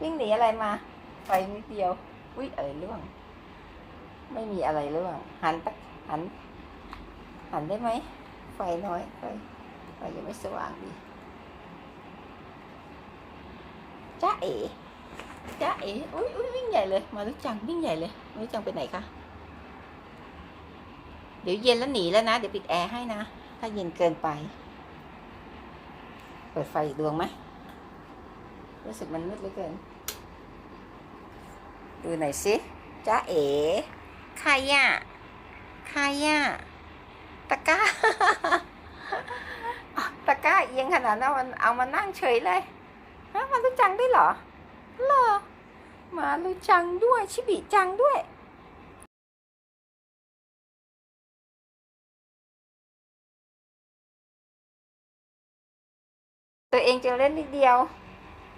วิ่งหนีอะไรมา ไฟนิดเดียวอุ้ยเอ๋ยล่วง ไม่มีอะไรล่วง หันตะหัน หันได้ไหม ไฟน้อยไฟไฟยังไม่สว่างดีจ้าเอ๋จ้าเอ๋อุ้ยอุ้ยวิ่งใหญ่เลย มาลุจังวิ่งใหญ่เลยมาลุจังไปไหนคะ เดี๋ยวเย็นแล้วหนีแล้วนะ เดี๋ยวปิดแอร์ให้นะ ถ้าเย็นเกินไป เปิดไฟอีกดวงไหมรู้สึกมันมืดเหลือเกิน ดูหน่อยสิจ้าเอ๋ใครอะใครอะตะกร้าอะตะกร้าเอียงขนาดนั้นมันเอามานั่งเฉยเลยฮะมารู้จังด้วยเหรอเหรอมารู้จังด้วยชิบิจังด้วยตัวเองจะเล่นนิดเดียว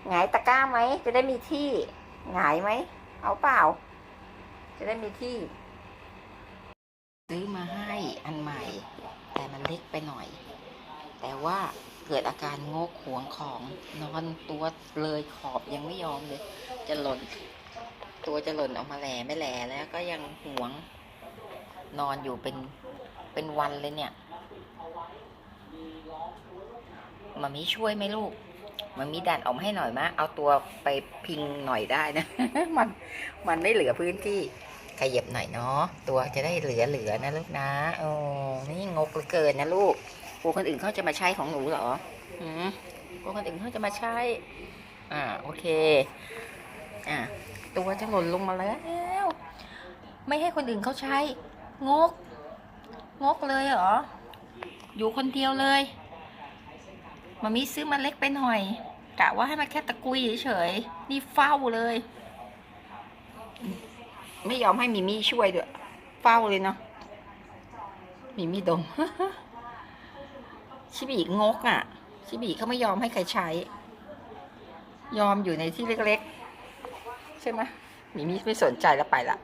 หงายตะกร้าไหม จะได้มีที่ หงายไหม เอาเปล่า จะได้มีที่ ซื้อมาให้อันใหม่ แต่มันเล็กไปหน่อย แต่ว่าเกิดอาการงกหวงของนอนตัวเลยขอบยังไม่ยอมเลย จะหล่น ตัวจะหล่นออกมาแหล่ไม่แหล่แล้วก็ยังหวง นอนอยู่เป็นเป็นวันเลยเนี่ยมามีช่วยไหมลูก มามีดันออกมาให้หน่อยมะเอาตัวไปพิงหน่อยได้นะ มันมันไม่เหลือพื้นที่ขยับหน่อยเนาะตัวจะได้เหลือเหลือนะลูกนะโอ้นี่งกเหลือเกินนะลูกกลัวคนอื่นเขาจะมาใช้ของหนูเหรอหืมกลัวคนอื่นเขาจะมาใช้ อ่าโอเค อ่าตัวจะหล่นลงมาแล้ว ไม่ให้คนอื่นเขาใช้ งก งกเลยเหรอ อยู่คนเดียวเลย มามีซื้อมาเล็กไปหน่อยกะว่าให้มันแค่ตะกุยเฉยๆนี่เฝ้าเลย ไม่ยอมให้มิมี่ช่วยด้วย เฝ้าเลยเนาะมิมี่ดมชิบีงกอะ ชิบีเขาไม่ยอมให้ใครใช้ ยอมอยู่ในที่เล็กๆ ใช่ไหมมิมี่ไม่สนใจแล้วไปละ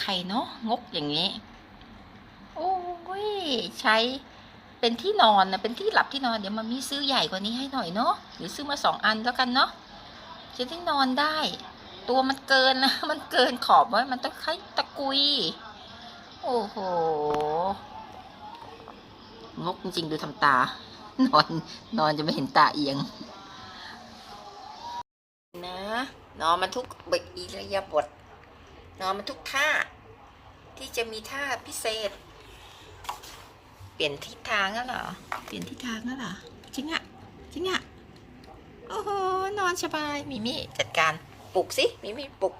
ใครเนาะงกอย่างนี้ โอ้ยใช้ เป็นที่นอนนะเป็นที่หลับที่นอนเดี๋ยวมามีซื้อใหญ่กว่านี้ให้หน่อยเนาะหรือซื้อมาสองอันแล้วกันเนาะจะได้นอนได้ ตัวมันเกินนะมันเกินขอบไว้มันต้องใช้ตะกุย โอ้โหงกจริงดูทำตา นอนนอนจะไม่เห็นตาเอียง นะนอนมันทุกเบกอิรยาบถนอนมันทุกท่า ที่จะมีท่าพิเศษ ปลี่ยนทิศทางแล้วเหรอ เปลี่ยนทิศทางแล้วเหรอ จริงอะจริงอะโอ้โห นอนสบาย มิมี่จัดการปลุกสิ มิมี่ปลุก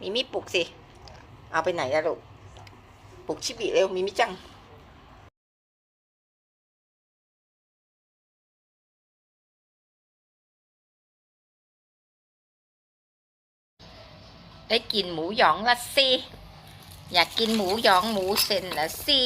มิมี่ปลุกสิ เอาไปไหนอะลูก ปลุกชิบิเร็ว มิมี่จังได้กินหมูหยองละสิ อยากกินหมูหยองหมูเซนละสิ